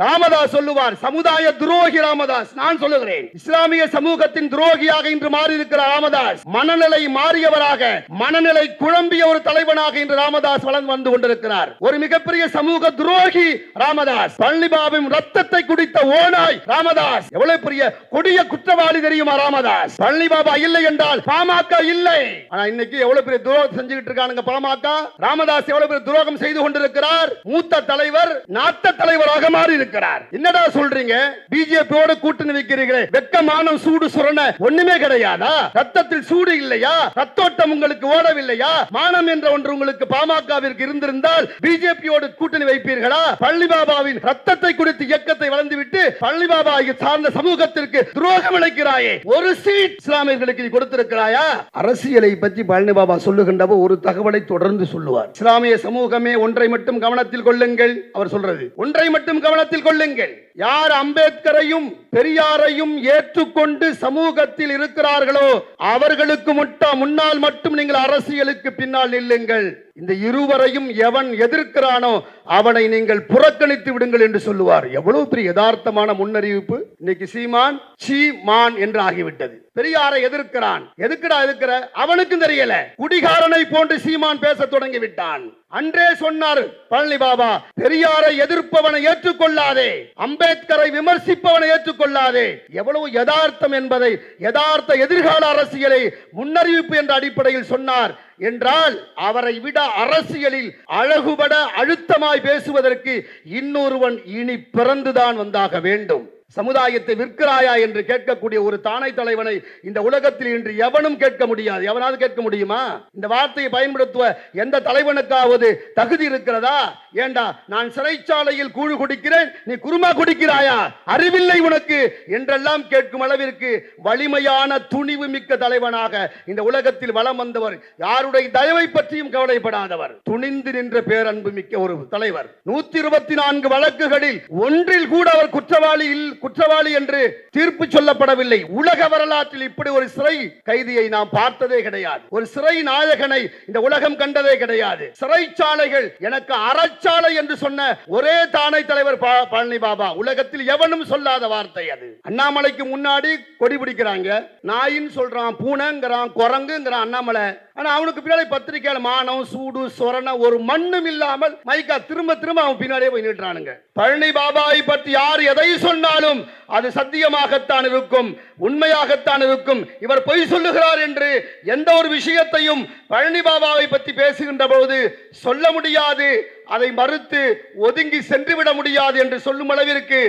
ராமதாஸ் சொல்லுவார் சமுதாய துரோகி ராமதாஸ். நான் சொல்லுகிறேன் இஸ்லாமிய சமூகத்தின் துரோகியாக இன்று மாறி இருக்கிற ராமதாஸ் மனநிலை மாறியவராக மனநிலை குழம்பிய ஒரு தலைவனாக இன்று ராமதாஸ் வளர்ந்து வந்து கொண்டிருக்கிறார். ஒரு மிகப்பெரிய சமூக துரோகி ராமதாஸ். பழனிபாபின் ரத்தத்தை குடித்த ஓனாய் ராமதாஸ். எவ்வளவு பெரிய கொடிய குற்றவாளி தெரியுமா ராமதாஸ்? பழனிபாபா இல்லை என்றால் பாமக இல்லை. ஆனா இன்னைக்கு எவ்வளவு பெரிய துரோகம் செஞ்சுக்கிட்டு இருக்கானுங்க பாமக. ராமதாஸ் எவ்வளவு பெரிய துரோகம் செய்து கொண்டிருக்கிறார்? மூத்த தலைவர் நாட்ட தலைவராக மாறி இருக்கிறார் என்னடா சொல்றீங்க? பிஜேபியோட கூட்டணி வைக்கிறீர்களே வெக்கமான சூடு சுரண ஒண்ணுமே கிடையாதா? ரத்தத்தில் சூடு இல்லையா? ரத்தோட்டம் உங்களுக்கு ஓடவில்லையா? மானம் என்ற ஒன்று உங்களுக்கு பாமகவிற்கு இருந்திருந்தால் பிஜேபியோடு கூட்டணி வைப்பீர்களா? பள்ளி பாபாவின் ரத்தத்தை குடித்து இயக்கத்தை வளர்ந்துவிட்டு பள்ளி பாபா சார்ந்த சமூகத்திற்கு துரோகம் இழைக்கிறாயே ஒரு சீட் இஸ்லாமியர்களுக்கு நீ கொடுத்திருக்கிறாயா? அரசியலை பற்றி பழனி பாபா சொல்லுகின்றப்போ ஒரு தகவலை தொடர்ந்து சொல்லுவார். இஸ்லாமிய சமூகமே ஒன்றை மட்டும் கவனத்தில் கொள்ளுங்கள் அவர் சொல்றது. ஒன்றை மட்டும் கவனத்தில் கொள்ளுங்கள். யார் அம்பேத்கரையும் பெரியாரையும் ஏற்றுக்கொண்டு சமூகத்தில் இருக்கிறார்களோ அவர்களுக்கு முட்டா முன்னால் மட்டும் நீங்கள் அரசியலுக்கு பின்னால் நில்லுங்கள். இந்த இருவரையும் எவன் எதிர்க்கிறானோ அவனை நீங்கள் புறக்கணித்து விடுங்கள் என்று சொல்லுவார். எவ்வளவு பெரிய யதார்த்தமான முன்னறிவிப்பு. இன்னைக்கு சீமான் சீமான் என்று ஆகிவிட்டது. பெரியாரை எதிர்க்கிறான். எதுக்குடா எதிர்க்கிற? அவனுக்கும் தெரியல. குடிகாரனை போன்று சீமான் பேச தொடங்கி விட்டான் அன்றே சொன்னார் பழனி பாபா பெரியாரை எதிர்ப்பவனை ஏற்றுக்கொள்ளாதே அம்பேத்கரை விமர்சிப்பவனை ஏற்றுக்கொள்ளாதே. எவ்வளவு யதார்த்தம் என்பதை யதார்த்த எதிர்கால அரசியலை முன்னறிவிப்பு என்ற அடிப்படையில் சொன்னார். என்றால் அவரை விட அரசியலில் அழகுபட அழுத்தமாய் பேசுவதற்கு இன்னொருவன் இனி பிறந்துதான் வந்தாக வேண்டும். சமுதாயத்தை விற்கிறாயா என்று கேட்கக்கூடிய ஒரு தானை தலைவனை இந்த உலகத்தில் இன்று எவனும் கேட்க முடியாது. எவனாவது கேட்க முடியுமா? இந்த வார்த்தையை பயன்படுத்துவ எந்த தலைவனுக்காவது தகுதி இருக்கிறதா? ஏண்டா நான் சிறைச்சாலையில் கூழு குடிக்கிறேன் நீ குருமா குடிக்கிறாயா? அறிவில்லை உனக்கு என்றெல்லாம் கேட்கும் அளவிற்கு வலிமையான துணிவு மிக்க தலைவனாக இந்த உலகத்தில் வலம் வந்தவர் யாருடைய தயவை பற்றியும் கவலைப்படாதவர். துணிந்து நின்ற பேரன்பு மிக்க ஒரு தலைவர். நூத்தி இருபத்தி நான்கு வழக்குகளில் ஒன்றில் கூட அவர் குற்றவாளியில் குற்றவாளி என்று தீர்ப்பு சொல்லப்படவில்லை. உலக வரலாற்றில் இப்படி ஒரு சிறை கைதியை நாம் பார்த்ததே கிடையாது. ஒரு சிறை நாயகனை இந்த உலகம் கண்டதே கிடையாது. சிறைச்சாலைகள் எனக்கு அறச்சாலை என்று சொன்ன ஒரே தானை தலைவர் பழனி பாபா. உலகத்தில் எவனும் சொல்லாத வார்த்தை அது. அண்ணாமலைக்கு முன்னாடி கொடி பிடிக்கிறாங்க. நாயின்னு சொல்றான் பூனைங்கிறான் குரங்குங்கிறான் அண்ணாமலை. ஆனா அவனுக்கு பின்னாடி பத்திரிக்கையால மானம் சூடு சொரண ஒரு மண்ணும் இல்லாமல் மைக்கா திரும்ப திரும்ப அவன் பின்னாடியே போய் நின்றானுங்க பழனி பாபாவை பற்றி யார் எதை சொன்னாலும் சொன்னாலும் அது சத்தியமாகத்தான் இருக்கும். உண்மையாகத்தான் இருக்கும். இவர் பொய் சொல்லுகிறார் என்று எந்த ஒரு விஷயத்தையும் பழனி பாபாவை பற்றி பேசுகின்ற போது சொல்ல முடியாது. அதை மறுத்து ஒதுங்கி சென்றுவிட முடியாது என்று சொல்லும் அளவிற்கு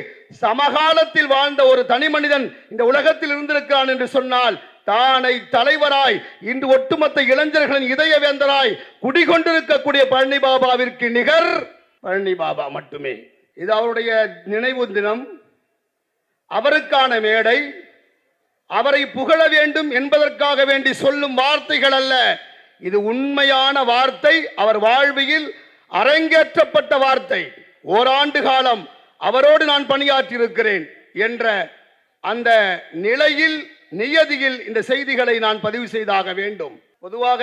சமகாலத்தில் வாழ்ந்த ஒரு தனி மனிதன் இந்த உலகத்தில் இருந்திருக்கிறான் என்று சொன்னால் தானை தலைவராய் இன்று ஒட்டுமொத்த இளைஞர்களின் இதய வேந்தராய் குடிகொண்டிருக்கக்கூடிய பழனி பாபாவிற்கு நிகர் பழனி பாபா மட்டுமே. இது அவருடைய நினைவு தினம். அவருக்கான மேடை அவரை புகழ வேண்டும் என்பதற்காக வேண்டி சொல்லும் வார்த்தைகள் அல்ல. இது உண்மையான வார்த்தை அவர் வாழ்வியில் அரங்கேற்றப்பட்ட வார்த்தை. ஓராண்டு காலம் அவரோடு நான் பணியாற்றியிருக்கிறேன் என்ற அந்த நிலையில் நியதியில் இந்த செய்திகளை நான் பதிவு செய்தாக வேண்டும். பொதுவாக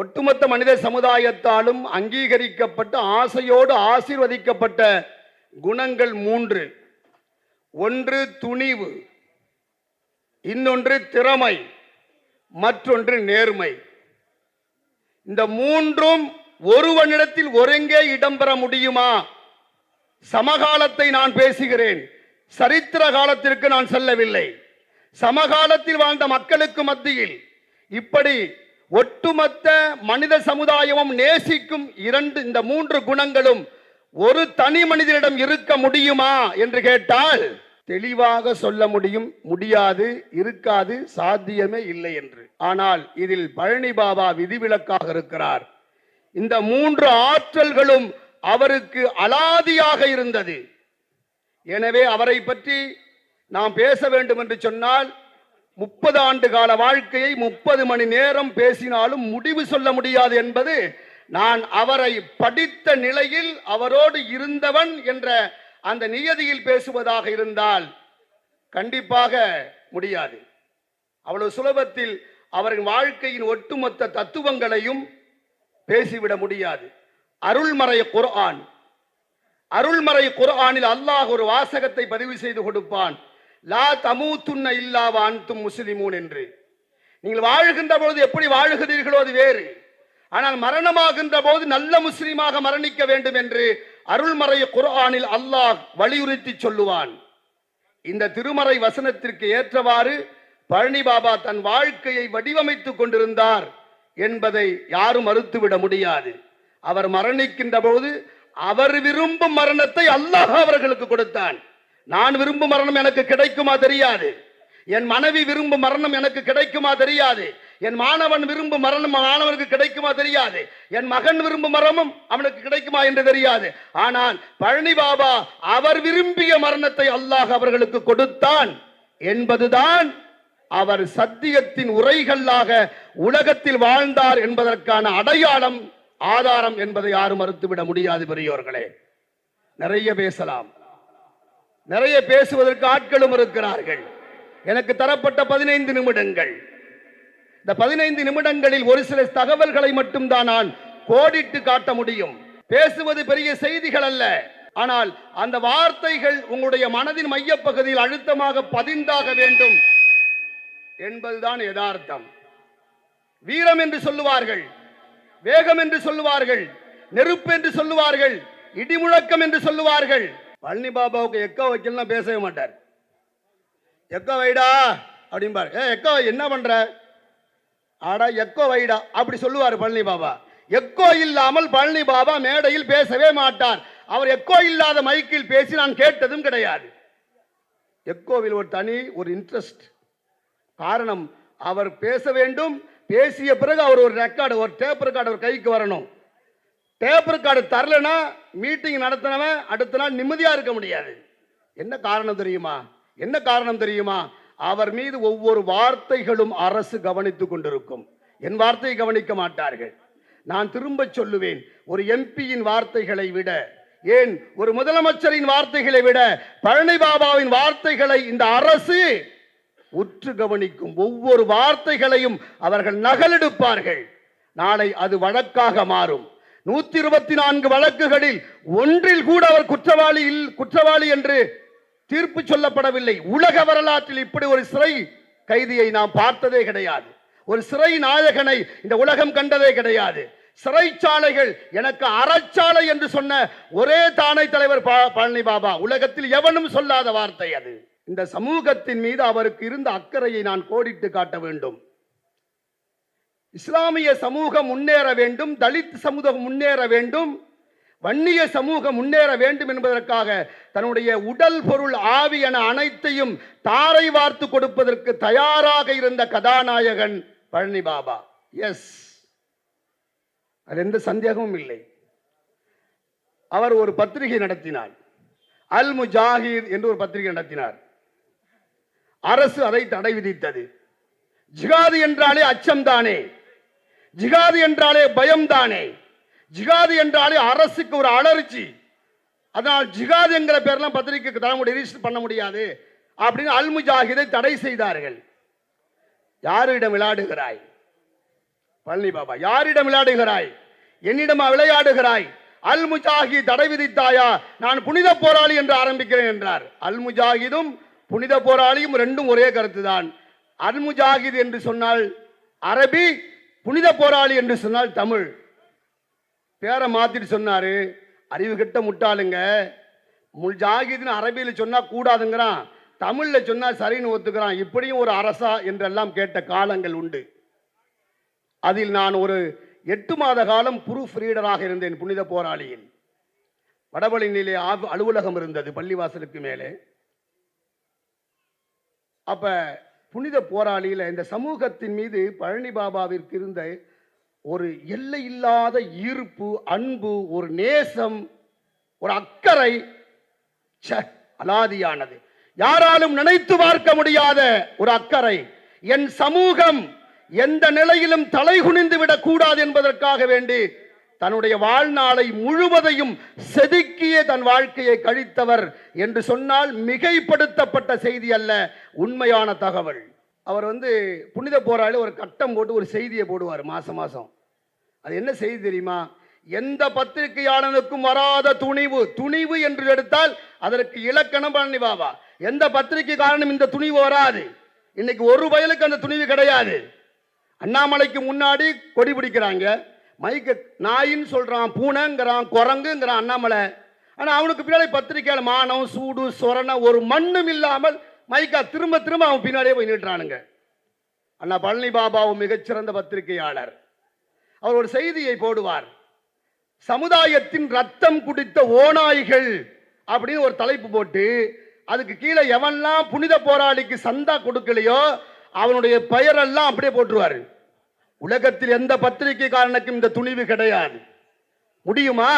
ஒட்டுமொத்த மனித சமுதாயத்தாலும் அங்கீகரிக்கப்பட்ட ஆசையோடு ஆசீர்வதிக்கப்பட்ட குணங்கள் மூன்று. ஒன்று துணிவு இன்னொன்று திறமை மற்றொன்று நேர்மை. இந்த மூன்றும் ஒருவனிடத்தில் ஒருங்கே இடம்பெற முடியுமா? சமகாலத்தை நான் பேசுகிறேன். சரித்திர காலத்திற்கு நான் செல்லவில்லை. சமகாலத்தில் வாழ்ந்த மக்களுக்கு மத்தியில் இப்படி ஒட்டுமொத்த மனித சமுதாயமும் நேசிக்கும் இரண்டு இந்த மூன்று குணங்களும் ஒரு தனி மனிதனிடம் இருக்க முடியுமா என்று கேட்டால் தெளிவாக சொல்ல முடியும் முடியாது இருக்காது சாத்தியமே இல்லை என்று. ஆனால் இதில் பழனி பாபா விதிவிலக்காக இருக்கிறார். இந்த மூன்று ஆற்றல்களும் அவருக்கு அலாதியாக இருந்தது. எனவே அவரை பற்றி நாம் பேச வேண்டும் என்று சொன்னால் முப்பது ஆண்டு கால வாழ்க்கையை முப்பது மணி நேரம் பேசினாலும் முடிவு சொல்ல முடியாது என்பது நான் அவரை படித்த நிலையில் அவரோடு இருந்தவன் என்ற அந்த நியதியில் பேசுவதாக இருந்தால் கண்டிப்பாக முடியாது. அவ்வளவு சுலபத்தில் அவரின் வாழ்க்கையின் ஒட்டுமொத்த தத்துவங்களையும் பேசிவிட முடியாது. அருள்மறை குர்ஆன். அருள்மறை குர்ஆனில் அல்லாஹ் ஒரு வாசகத்தை பதிவு செய்து கொடுப்பான். லா தமூத்துன்ன இல்லா வான்தும் முஸ்லிமூன் என்று. நீங்கள் வாழ்கின்ற பொழுது எப்படி வாழுகிறீர்களோ அது வேறு. ஆனால் மரணமாகின்ற போது நல்ல முஸ்லீமாக மரணிக்க வேண்டும் என்று அருள்மறை குர்ஆனில் அல்லாஹ் வலியுறுத்தி சொல்லுவான். இந்த திருமறை வசனத்திற்கு ஏற்றவாறு பழனி பாபா தன் வாழ்க்கையை வடிவமைத்துக் கொண்டிருந்தார் என்பதை யாரும் மறுத்துவிட முடியாது. அவர் மரணிக்கின்ற போது அவர் விரும்பும் மரணத்தை அல்லாஹ் அவர்களுக்கு கொடுத்தான். நான் விரும்பும் மரணம் எனக்கு கிடைக்குமா தெரியாது. என் மனைவி விரும்பும் மரணம் எனக்கு கிடைக்குமா தெரியாது. என் மாணவன் விரும்பும் மரணம் மாணவனுக்கு கிடைக்குமா தெரியாது. என் மகன் விரும்பும் மரணமும் அவனுக்கு கிடைக்குமா என்று தெரியாது. ஆனால் பழனி பாபா அவர் விரும்பிய மரணத்தை அல்லாஹ் அவர்களுக்கு கொடுத்தான் என்பதுதான் அவர் சத்தியத்தின் உரைகளாக உலகத்தில் வாழ்ந்தார் என்பதற்கான அடையாளம் ஆதாரம் என்பதை யாரும் மறுத்துவிட முடியாது பெரியோர்களே. நிறைய பேசலாம். நிறைய பேசுவதற்கு ஆட்களும் இருக்கிறார்கள். எனக்கு தரப்பட்ட பதினைந்து நிமிடங்கள். இந்த பதினைந்து நிமிடங்களில் ஒரு சில தகவல்களை மட்டும்தான் நான் கோடிட்டு காட்ட முடியும். பேசுவது பெரிய செய்திகள் அல்ல. ஆனால் அந்த வார்த்தைகள் உங்களுடைய மனதின் மையப்பகுதியில் அழுத்தமாக பதிந்தாக வேண்டும் என்பதுதான் யதார்த்தம். வீரம் என்று சொல்லுவார்கள் வேகம் என்று சொல்லுவார்கள் நெருப்பு என்று சொல்லுவார்கள் இடிமுழக்கம் என்று சொல்லுவார்கள். பழனி பாபாவுக்கு எக்கோ வைக்கலன்னா பேசவே மாட்டார். எக்கோ வைடா அப்படிம்பார். ஏ எக்கோ என்ன பண்ற? ஆடா எக்கோ வைடா அப்படி சொல்லுவார் பழனி பாபா. எக்கோ இல்லாமல் பழனி பாபா மேடையில் பேசவே மாட்டார். அவர் எக்கோ இல்லாத மைக்கில் பேசி நான் கேட்டதும் கிடையாது. எக்கோவில் ஒரு தனி ஒரு இன்ட்ரெஸ்ட் காரணம் அவர் பேச வேண்டும். பேசிய பிறகு அவர் ஒரு ரெக்கார்டு ஒரு டேப் ரெக்கார்டு அவர் கைக்கு வரணும். டேப் ரெக்கார்டு தரலனா மீட்டிங் நடத்தினவன் அடுத்த நாள் நிம்மதியாக இருக்க முடியாது. என்ன காரணம் தெரியுமா? என்ன காரணம் தெரியுமா? அவர் மீது ஒவ்வொரு வார்த்தைகளும் அரசு கவனித்துக் கொண்டிருக்கும். என் வார்த்தையை கவனிக்க மாட்டார்கள். நான் திரும்ப சொல்லுவேன் ஒரு எம்பியின் வார்த்தைகளை விட ஏன் ஒரு முதலமைச்சரின் வார்த்தைகளை விட பழனி பாபாவின் வார்த்தைகளை இந்த அரசு உற்று கவனிக்கும். ஒவ்வொரு வார்த்தைகளையும் அவர்கள் நகலெடுப்பார்கள். நாளை அது வழக்காக மாறும். நூத்தி இருபத்தி நான்கு வழக்குகளில் ஒன்றில் கூட அவர் குற்றவாளி இல்- குற்றவாளி என்று தீர்ப்பு சொல்லப்படவில்லை. உலக வரலாற்றில் இப்படி ஒரு சிறை கைதியை நாம் பார்த்ததே கிடையாது. ஒரு சிறை நாயகனை இந்த உலகம் கண்டதே கிடையாது. சிறைச்சாலைகள் எனக்கு அறச்சாலை என்று சொன்ன ஒரே தானை தலைவர் பழனி பாபா உலகத்தில் எவனும் சொல்லாத வார்த்தை அது. இந்த சமூகத்தின் மீது அவருக்கு இருந்த அக்கறையை நான் கோடிட்டு காட்ட வேண்டும். இஸ்லாமிய சமூகம் முன்னேற வேண்டும் தலித் சமூகம் முன்னேற வேண்டும் வன்னிய சமூகம் முன்னேற வேண்டும் என்பதற்காக தன்னுடைய உடல் பொருள் ஆவி என அனைத்தையும் தாரை வார்த்து கொடுப்பதற்கு தயாராக இருந்த கதாநாயகன் பழனி பாபா. எஸ் அது எந்த சந்தேகமும் இல்லை. அவர் ஒரு பத்திரிகை நடத்தினார். அல் முஜாஹித் என்று ஒரு பத்திரிகை நடத்தினார். அரசு அதை தடை விதித்தது. ஜிகாது என்றாலே அச்சம் தானே. ஜிகாது என்றாலே பயம் தானே. ஜிகாது என்றாலே அரசுக்கு ஒரு அலர்ஜி அதனால் ஜிகாது என்கிற பேர்லாம் பத்திரிகைக்கு தர முடியாது ரிஜிஸ்டர் பண்ண முடியாது அப்படின்னு அல்முஜாஹிதை தடை செய்தார்கள். யாரிடம் விளையாடுகிறாய்? பழனி பாபா யாரிடம் விளையாடுகிறாய்? என்னிடமா விளையாடுகிறாய்? அல் முஜாஹி தடை விதித்தாயா? நான் புனித போராளி என்று ஆரம்பிக்கிறேன் என்றார். அல் முஜாஹிதும் புனித போராளியும் ரெண்டும் ஒரே கருத்துதான். அல் முஜாஹித் என்று சொன்னால் அரபி புனித போராளி என்று சொன்னால் தமிழ். பேரை மாத்திட்டு சொன்னாரு. அறிவு கெட்ட முட்டாளுங்க. முஜாஹித்னு அரபியில் சொன்னா கூடாதுங்கிறான். தமிழ்ல சொன்னா சரின்னு ஒத்துக்கிறான். இப்படியும் ஒரு அரசா என்றெல்லாம் கேட்ட காலங்கள் உண்டு. அதில் நான் ஒரு எட்டு மாத காலம் ப்ரூஃப் ரீடராக இருந்தேன் புனித போராளியில் வடபழி ஆ- அலுவலகம் இருந்தது பள்ளிவாசலுக்கு மேலே. அப்ப புனித போராளியில் இந்த சமூகத்தின் மீது பழனி பாபாவிற்கு இருந்த ஒரு எல்லை இல்லாத ஈர்ப்பு அன்பு ஒரு நேசம் ஒரு அக்கறை அலாதியானது. யாராலும் நினைத்து பார்க்க முடியாத ஒரு அக்கறை. என் சமூகம் எந்த நிலையிலும் தலைகுனிந்து விடக் கூடாது என்பதற்காக வேண்டி தன்னுடைய வாழ்நாளை முழுவதையும் செதுக்கிய தன் வாழ்க்கையை கழித்தவர் என்று சொன்னால் மிகைப்படுத்தப்பட்ட செய்தி அல்ல உண்மையான தகவல். அவர் வந்து புனித போராளி ஒரு கட்டம் போட்டு ஒரு செய்தியை போடுவார் மாசம் மாசம். அது என்ன செய்தி தெரியுமா? எந்த பத்திரிகையாளனுக்கும் வராத துணிவு. துணிவு என்று எடுத்தால் அதற்கு இலக்கணம் பழனி பாபா எந்த பத்திரிகைக்காரனும் இந்த துணிவு வராது. இன்னைக்கு ஒரு வயலுக்கு அந்த துணிவு கிடையாது. அண்ணாமலைக்கு முன்னாடி கொடி பிடிக்கிறாங்க. மைக்கு நாயின்னு சொல்கிறான் பூனைங்கிறான் குரங்குங்கிறான் அண்ணாமலை. ஆனால் அவனுக்கு பின்னாடி பத்திரிக்கையாளர் மானம் சூடு சொரண ஒரு மண்ணும் இல்லாமல் மைக்கா திரும்ப திரும்ப அவன் பின்னாடியே போய் நின்றுறானுங்க அண்ணா பழனி பாபாவும் மிகச்சிறந்த பத்திரிகையாளர். அவர் ஒரு செய்தியை போடுவார். சமுதாயத்தின் ரத்தம் குடித்த ஓநாய்கள் அப்படின்னு ஒரு தலைப்பு போட்டு அதுக்கு கீழே எவன்லாம் புனித போராளிக்கு சந்தா கொடுக்கலையோ அவனுடைய பெயரெல்லாம் அப்படியே போட்டுருவாரு. உலகத்தில் எந்த பத்திரிகைக்காரனுக்கும் இந்த துணிவு கிடையாது. முடியுமா?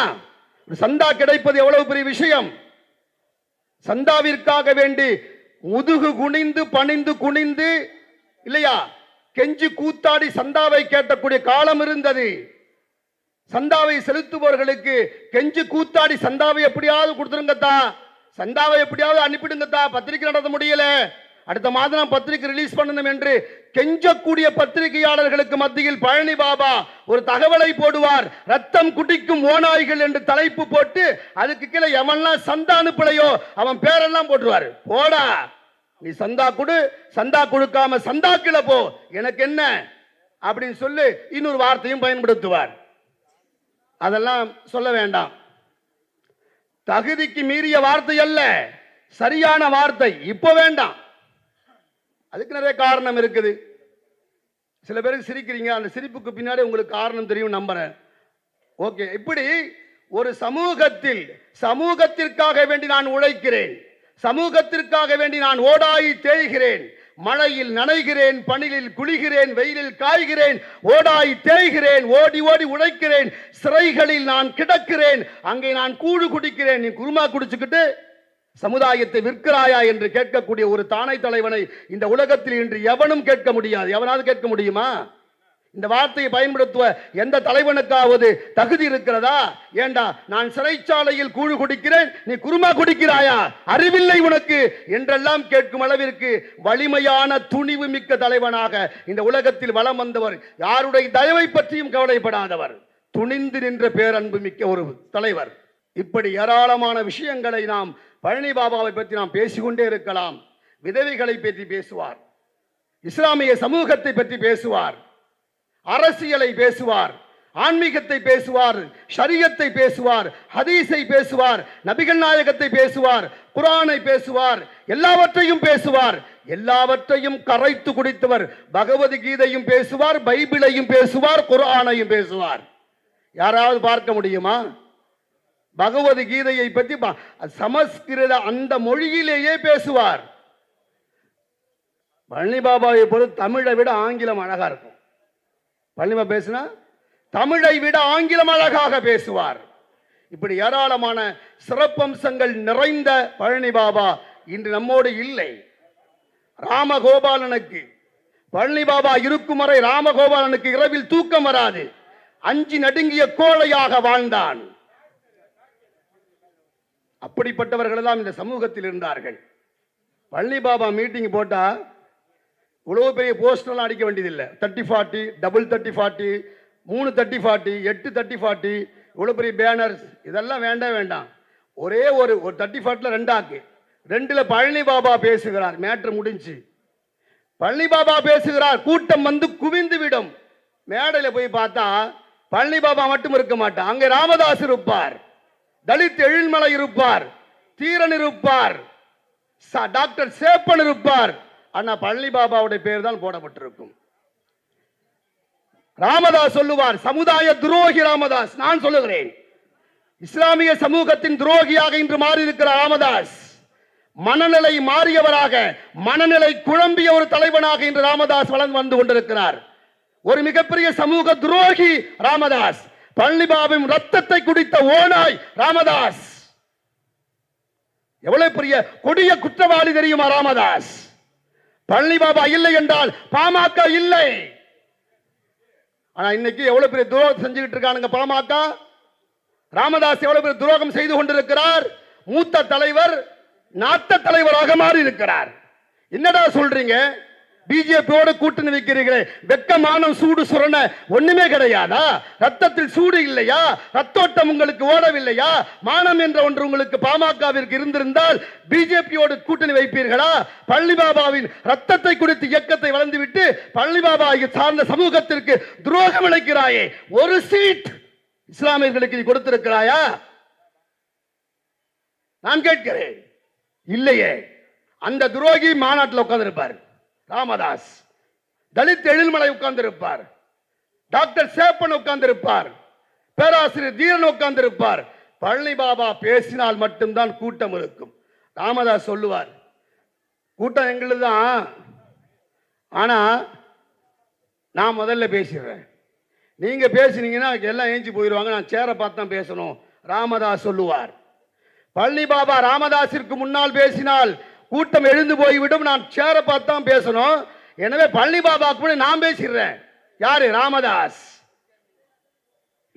சந்தா கிடைப்பது எவ்வளவு பெரிய விஷயம்? சந்தாவிற்காக வேண்டி முதுகு குனிந்து பணிந்து குனிந்து இல்லையா? கெஞ்சி கூத்தாடி சந்தாவை கேட்டக்கூடிய காலம் இருந்தது. சந்தாவை செலுத்துபவர்களுக்கு கெஞ்சி கூத்தாடி சந்தாவை எப்படியாவது கொடுத்துருங்கத்தா. சந்தாவை எப்படியாவது அனுப்பிடுங்கத்தா. பத்திரிக்கை நடத்த முடியல. அடுத்த மாதம் பத்திரிகை பத்திரிக்கை ரிலீஸ் பண்ணணும் என்று கெஞ்சக்கூடிய பத்திரிகையாளர்களுக்கு மத்தியில் பழனி பாபா ஒரு தகவலை போடுவார். ரத்தம் குடிக்கும் ஓநாய்கள் என்று தலைப்பு போட்டு அதுக்கு கீழே எவன்லாம் சந்தா அனுப்பலையோ அவன் பேரெல்லாம் போட்டுருவார். போடா. நீ சந்தா கொடு சந்தா கொடுக்காம சந்தா கீழே போ. எனக்கு என்ன? அப்படின்னு சொல்லி இன்னொரு வார்த்தையும் பயன்படுத்துவார். அதெல்லாம் சொல்ல வேண்டாம். தகுதிக்கு மீறிய வார்த்தை அல்ல சரியான வார்த்தை. இப்போ வேண்டாம். அதுக்கு நிறைய காரணம் இருக்குது. சில பேருக்கு சிரிக்கிறீங்க அந்த சிரிப்புக்கு பின்னாடி உங்களுக்கு காரணம் தெரியும் நம்புறேன். ஓகே இப்படி ஒரு சமூகத்தில் சமூகத்திற்காக வேண்டி நான் உழைக்கிறேன். சமூகத்திற்காக வேண்டி நான் ஓடாயி தேய்கிறேன். மழையில் நனைகிறேன் பணியில் குளிகிறேன் வெயிலில் காய்கிறேன் ஓடாய் தேய்கிறேன் ஓடி ஓடி உழைக்கிறேன் சிறைகளில் நான் கிடக்கிறேன் அங்கே நான் கூழு குடிக்கிறேன் நீ குருமா குடிச்சுக்கிட்டு சமுதாயத்தை விற்கிறாயா என்று கேட்கக்கூடிய ஒரு தானை தலைவனை இந்த உலகத்தில் இன்று எவனும் கேட்க முடியாது. எவனாவது கேட்க முடியுமா? இந்த வார்த்தையை பயன்படுத்துவ எந்த தலைவனுக்காவது தகுதி இருக்கிறதா? ஏண்டா நான் சிறைச்சாலையில் கூழு குடிக்கிறேன் நீ குருமா குடிக்கிறாயா? அறிவில்லை உனக்கு என்றெல்லாம் கேட்கும் அளவிற்கு வலிமையான துணிவு மிக்க தலைவனாக இந்த உலகத்தில் வலம் வந்தவர் யாருடைய தயவை பற்றியும் கவலைப்படாதவர். துணிந்து நின்ற பேரன்பு மிக்க ஒரு தலைவர். இப்படி ஏராளமான விஷயங்களை நாம் பழனி பாபாவை பற்றி நாம் பேசிக்கொண்டே இருக்கலாம். விதவைகளை பற்றி பேசுவார். இஸ்லாமிய சமூகத்தை பற்றி பேசுவார். அரசியலை பேசுவார் ஆன்மீகத்தை பேசுவார் ஷரியத்தை பேசுவார் ஹதீஸை பேசுவார் நபிகள் நாயகத்தை பேசுவார் குரானை பேசுவார் எல்லாவற்றையும் பேசுவார். எல்லாவற்றையும் கரைத்து குடித்தவர் பகவத்கீதையும் பேசுவார் பைபிளையும் பேசுவார் குரானையும் பேசுவார். யாராவது பார்க்க முடியுமா? பகவத்கீதையை பற்றி ப- சமஸ்கிருத அந்த மொழியிலேயே பேசுவார். பழனி பாபாவை பொறுத்து தமிழை விட ஆங்கிலம் அழகா இருக்கும். பழனிமா பேசுனா தமிழை விட ஆங்கிலம் அழகாக பேசுவார். இப்படி ஏராளமான சிறப்பம்சங்கள் நிறைந்த பழனி பாபா இன்று நம்மோடு இல்லை. ராமகோபாலனுக்கு பழனி பாபா இருக்கும் வரை ராமகோபாலனுக்கு இரவில் தூக்கம் வராது. அஞ்சி நடுங்கிய கோழையாக வாழ்ந்தான். அப்படிப்பட்டவர்கள் எல்லாம் இந்த சமூகத்தில் இருந்தார்கள். பழனி பாபா மீட்டிங் போட்டா இவ்வளோ பெரிய போஸ்டர்லாம் அடிக்க வேண்டியதில்லை. Thirty forty double thirty forty மூணு தேர்ட்டி ஃபார்ட்டி எட்டு தேர்ட்டி ஃபார்ட்டி இவ்வளோ பெரிய பேனர்ஸ் இதெல்லாம் வேண்டாம் வேண்டாம். ஒரே ஒரு ஒரு தேர்ட்டி ஃபார்ட்டில் ரெண்டாக்கு ரெண்டில் பழனி பாபா பேசுகிறார். மேட்ரு முடிஞ்சு. பழனி பாபா பேசுகிறார். கூட்டம் வந்து குவிந்து விடும். மேடையில் போய் பார்த்தா பழனி பாபா மட்டும் இருக்க மாட்டான் அங்கே ராமதாஸ் இருப்பார். தலித் எழில்மலை இருப்பார். தீரன் இருப்பார். ச- டாக்டர் சேப்பன் இருப்பார். ஆனால் பழனி பாபாவுடைய பேர் தான் போடப்பட்டிருக்கும். ராமதாஸ் சொல்லுவார் சமுதாய துரோகி ராமதாஸ். நான் சொல்லுகிறேன். இஸ்லாமிய சமூகத்தின் துரோகியாக இன்று மாறி இருக்கிற ராமதாஸ் மனநிலை மாறியவராக மனநிலை குழம்பிய ஒரு தலைவனாக இன்று ராமதாஸ் வளர்ந்து வந்து கொண்டிருக்கிறார். ஒரு மிகப்பெரிய சமூக துரோகி ராமதாஸ் பழனிபாபின் ரத்தத்தை குடித்த ஓனாய் ராமதாஸ். எவ்வளவு பெரிய கொடிய குற்றவாளி தெரியுமா ராமதாஸ்? பழனி பாபா இல்லை என்றால் பாமக இல்லை. ஆனா இன்னைக்கு எவ்வளவு பெரிய துரோகம் செஞ்சுக்கிட்டு இருக்கானுங்க பாமக? ராமதாஸ் எவ்வளவு பெரிய துரோகம் செய்து கொண்டிருக்கிறார்? மூத்த தலைவர் நாட்ட தலைவராக மாறி இருக்கிறார் என்னடா சொல்றீங்க? பிஜேபியோட கூட்டணி வைக்கிறீர்களே வெக்கமானம் சூடு சுரண ஒண்ணுமே கிடையாதா? ரத்தத்தில் சூடு இல்லையா? ரத்தோட்டம் உங்களுக்கு ஓடவில்லையா? மானம் என்ற ஒன்று உங்களுக்கு பாமகவிற்கு இருந்திருந்தால் பிஜேபியோடு கூட்டணி வைப்பீர்களா? பள்ளி பாபாவின் ரத்தத்தை குறித்து இயக்கத்தை வளர்ந்துவிட்டு பள்ளி பாபா சார்ந்த சமூகத்திற்கு துரோகம் இழைக்கிறாயே ஒரு சீட் இஸ்லாமியர்களுக்கு நீ கொடுத்திருக்கிறாயா? நான் கேட்கிறேன். இல்லையே. அந்த துரோகி மாநாட்டில் உட்கார்ந்திருப்பார். ராமதாஸ். தலித் எழில்மலை உட்கார்ந்திருப்பார். டாக்டர் சேப்பன் உட்கார்ந்திருப்பார். பேராசிரியர் தீரன் உட்கார்ந்திருப்பார். பழனி பாபா பேசினால் மட்டும்தான் கூட்டம் இருக்கும். ராமதாஸ் சொல்லுவார் கூட்டம் எங்களுது தான் ஆனா நான் முதல்ல பேசிடுறேன். நீங்கள் பேசுனீங்கன்னா எல்லாம் ஏஞ்சி போயிடுவாங்க நான் சேரை பார்த்து தான் பேசணும். ராமதாஸ் சொல்லுவார் பழனி பாபா ராமதாஸிற்கு முன்னால் பேசினால் கூட்டம் எழுந்து போய்விடும். நான் சேரை பார்த்து தான் பேசணும். எனவே பழனி பாபாக்கு நான் பேசிடுறேன். யாரு? ராமதாஸ்.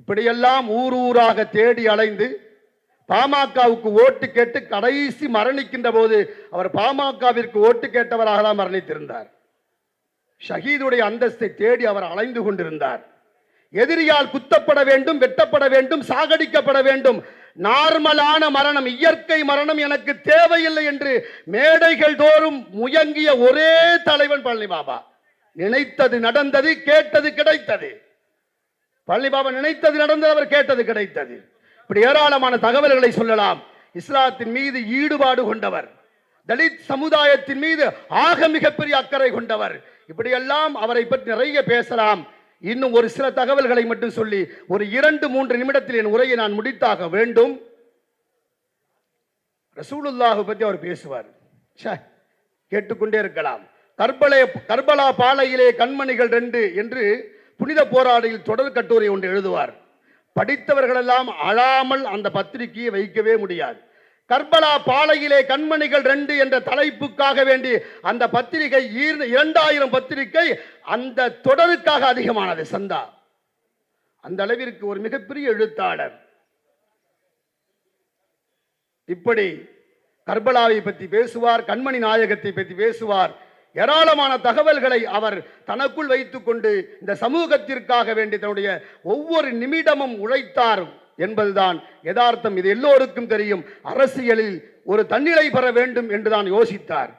இப்படியெல்லாம் ஊர் ஊராக தேடி அலைந்து பாமகவுக்கு ஓட்டு கேட்டு கடைசி மரணிக்கின்ற போது அவர் பாமகவிற்கு ஓட்டு கேட்டவராக தான் மரணித்திருந்தார். ஷஹீதுடைய அந்தஸ்தை தேடி அவர் அலைந்து கொண்டிருந்தார். எதிரியால் குத்தப்பட வேண்டும் வெட்டப்பட வேண்டும் சாகடிக்கப்பட வேண்டும். நார்மலான மரணம் இயற்கை மரணம் எனக்கு தேவையில்லை என்று மேடைகள் தோறும் முயங்கிய ஒரே தலைவன் பழனி பாபா. நினைத்தது நடந்தது கேட்டது கிடைத்தது. பழனி பாபா நினைத்தது நடந்தது அவர் கேட்டது கிடைத்தது. இப்படி ஏராளமான தகவல்களை சொல்லலாம். இஸ்லாத்தின் மீது ஈடுபாடு கொண்டவர். தலித் சமுதாயத்தின் மீது ஆக மிகப்பெரிய அக்கறை கொண்டவர். இப்படியெல்லாம் அவரை பற்றி நிறைய பேசலாம். இன்னும் ஒரு சில தகவல்களை மட்டும் சொல்லி ஒரு இரண்டு மூன்று நிமிடத்தில் என் உரையை நான் முடித்தாக வேண்டும். ரசூலுல்லாஹு பற்றி அவர் பேசுவார். கேட்டுக்கொண்டே இருக்கலாம். கர்பலே கர்பலா பாலையிலே கண்மணிகள் ரெண்டு என்று புனித போராடியில் தொடர் கட்டுரை ஒன்று எழுதுவார். படித்தவர்களெல்லாம் அழாமல் அந்த பத்திரிகையை வைக்கவே முடியாது. கர்பலா பாலையிலே கண்மணிகள் ரெண்டு என்ற தலைப்புக்காக வேண்டி அந்த பத்திரிகை இரண்டாயிரம் பத்திரிகை அந்த தொடருக்காக அதிகமானது சந்தா. அந்த அளவிற்கு ஒரு மிகப்பெரிய எழுத்தாளர். இப்படி கர்பலாவை பற்றி பேசுவார் கண்மணி நாயகத்தை பற்றி பேசுவார் ஏராளமான தகவல்களை அவர் தனக்குள் வைத்துக்கொண்டு இந்த சமூகத்திற்காக வேண்டி தன்னுடைய ஒவ்வொரு நிமிடமும் உழைத்தார் என்பதுதான் யதார்த்தம். இது எல்லோருக்கும் தெரியும். அரசியலில் ஒரு தன்னிலை பெற வேண்டும் என்றுதான் யோசித்தார்.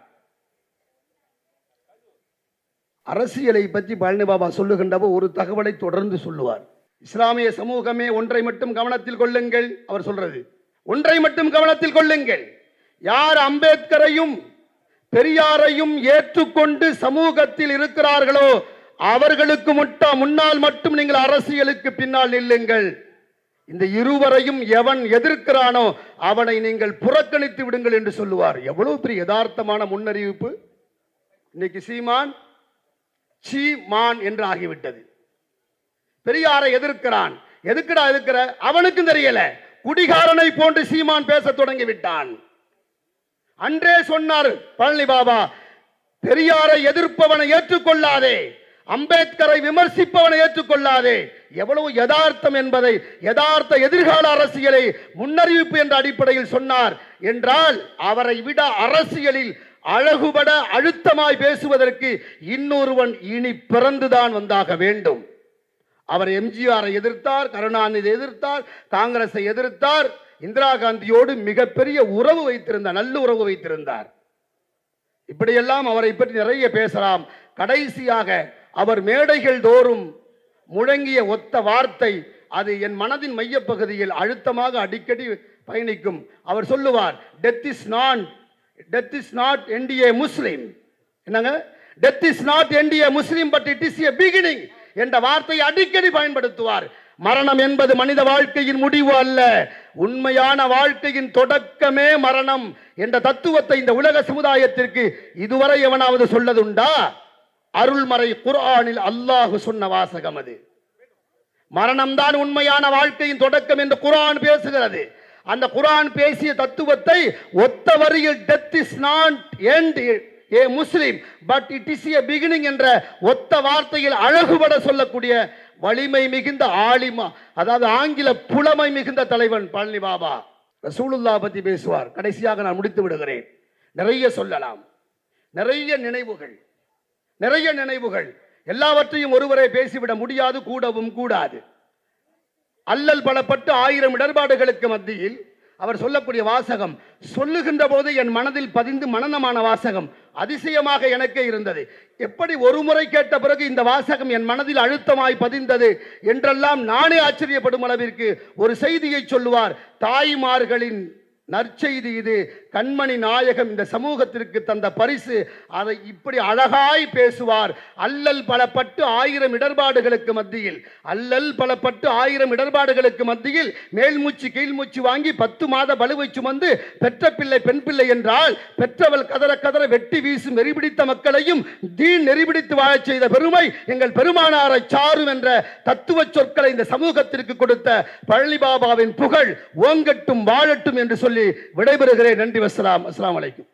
அரசியலை பற்றி பழனி பாபா சொல்லுகின்றப்போ ஒரு தகவலை தொடர்ந்து சொல்லுவார். இஸ்லாமிய சமூகமே ஒன்றை மட்டும் கவனத்தில் கொள்ளுங்கள் அவர் சொல்றது. ஒன்றை மட்டும் கவனத்தில் கொள்ளுங்கள். யார் அம்பேத்கரையும் பெரியாரையும் ஏற்றுக்கொண்டு சமூகத்தில் இருக்கிறார்களோ அவர்களுக்கு முட்டா முன்னால் மட்டும் நீங்கள் அரசியலுக்கு பின்னால் நில்லுங்கள். இந்த இருவரையும் எவன் எதிர்க்கிறானோ அவனை நீங்கள் புறக்கணித்து விடுங்கள் என்று சொல்லுவார். எவ்வளவு பெரிய யதார்த்தமான முன்னறிவிப்பு. இன்னைக்கு சீமான் சீமான் என்று ஆகிவிட்டது. பெரியாரை எதிர்க்கிறான். எதுக்குடா எதிர்க்கிற? அவனுக்கும் தெரியல. குடிகாரனை போன்று சீமான் பேச தொடங்கி விட்டான் அன்றே சொன்னார் பழனி பாபா பெரியாரை எதிர்ப்பவனை ஏற்றுக்கொள்ளாதே. அம்பேத்கரை விமர்சிப்பவனை ஏற்றுக்கொள்ளாதே. எவ்வளவு யதார்த்தம் என்பதை யதார்த்த எதிர்கால அரசியலை முன்னறிவிப்பு என்ற அடிப்படையில் சொன்னார். என்றால் அவரை விட அரசியலில் அழகுபட அழுத்தமாய் பேசுவதற்கு இன்னொருவன் இனி பிறந்துதான் வந்தாக வேண்டும். அவர் எம்ஜிஆரை எதிர்த்தார் கருணாநிதி எதிர்த்தார் காங்கிரஸை எதிர்த்தார் இந்திரா காந்தியோடு மிகப்பெரிய உறவு வைத்திருந்தார் நல்ல உறவு வைத்திருந்தார். இப்படியெல்லாம் அவரை பற்றி நிறைய பேசலாம். கடைசியாக அவர் மேடைகள் தோறும் முழங்கிய ஒத்த வார்த்தை அது என் மனதின் மையப்பகுதியில் அழுத்தமாக அடிக்கடி பயணிக்கும். அவர் சொல்லுவார் death is not death is not end a Muslim என்னங்க? Death is not end a Muslim but it is a beginning என்ற வார்த்தையை அடிக்கடி பயன்படுத்துவார். மரணம் என்பது மனித வாழ்க்கையின் முடிவு அல்ல. உண்மையான வாழ்க்கையின் தொடக்கமே மரணம் என்ற தத்துவத்தை இந்த உலக சமுதாயத்திற்கு இதுவரை எவனாவது சொல்லதுண்டா? அருள்மறை குர்ஆனில் அல்லாஹ் சொன்ன வாசகம் அது. மரணம்தான் உண்மையான வாழ்க்கையின் தொடக்கம் என்று குர்ஆன் பேசுகிறது. அந்த குர்ஆன் பேசிய தத்துவத்தை ஒத்த வரியில் death is not end a Muslim but it is a beginning என்ற ஒத்த வார்த்தையில் அழகுபட சொல்லக்கூடிய வலிமை மிகுந்த ஆலிமா அதாவது ஆங்கில புலமை மிகுந்த தலைவன் பழனி பாபா. ரசூலுல்லா பற்றி பேசுவார். கடைசியாக நான் முடித்து விடுகிறேன். நிறைய சொல்லலாம். நிறைய நினைவுகள். நிறைய நினைவுகள். எல்லாவற்றையும் ஒருவரை பேசிவிட முடியாது கூடவும் கூடாது. அல்லல் பலப்பட்டு ஆயிரம் இடர்பாடுகளுக்கு மத்தியில் அவர் சொல்லக்கூடிய வாசகம் சொல்லுகின்ற போது என் மனதில் பதிந்து மனநமான வாசகம் அதிசயமாக எனக்கே இருந்தது. எப்படி ஒரு முறை கேட்ட பிறகு இந்த வாசகம் என் மனதில் அழுத்தமாய் பதிந்தது என்றெல்லாம் நானே ஆச்சரியப்படும் அளவிற்கு ஒரு செய்தியை சொல்லுவார். தாய்மார்களின் நற்செய்தி இது. கண்மணி நாயகம் இந்த சமூகத்திற்கு தந்த பரிசு. அதை இப்படி அழகாய் பேசுவார். அல்லல் பலப்பட்டு ஆயிரம் இடர்பாடுகளுக்கு மத்தியில். அல்லல் பலப்பட்டு ஆயிரம் இடர்பாடுகளுக்கு மத்தியில் மேல்மூச்சு கீழ்மூச்சு வாங்கி பத்து மாத பலுவை சுமந்து பெற்ற பிள்ளை பெண் பிள்ளை என்றால் பெற்றவள் கதற கதற வெட்டி வீசும் நெறிபிடித்த மக்களையும் தீன் நெறிபிடித்து வாழச் செய்த பெருமை எங்கள் பெருமானாரை சாரும் என்ற தத்துவ சொற்களை இந்த சமூகத்திற்கு கொடுத்த பழனி பாபாவின் புகழ் ஓங்கட்டும் வாழட்டும் என்று சொல்லி விடைபெறுகிறேன். நன்றி. வசலாம் அஸ்லாம் வலைக்கும்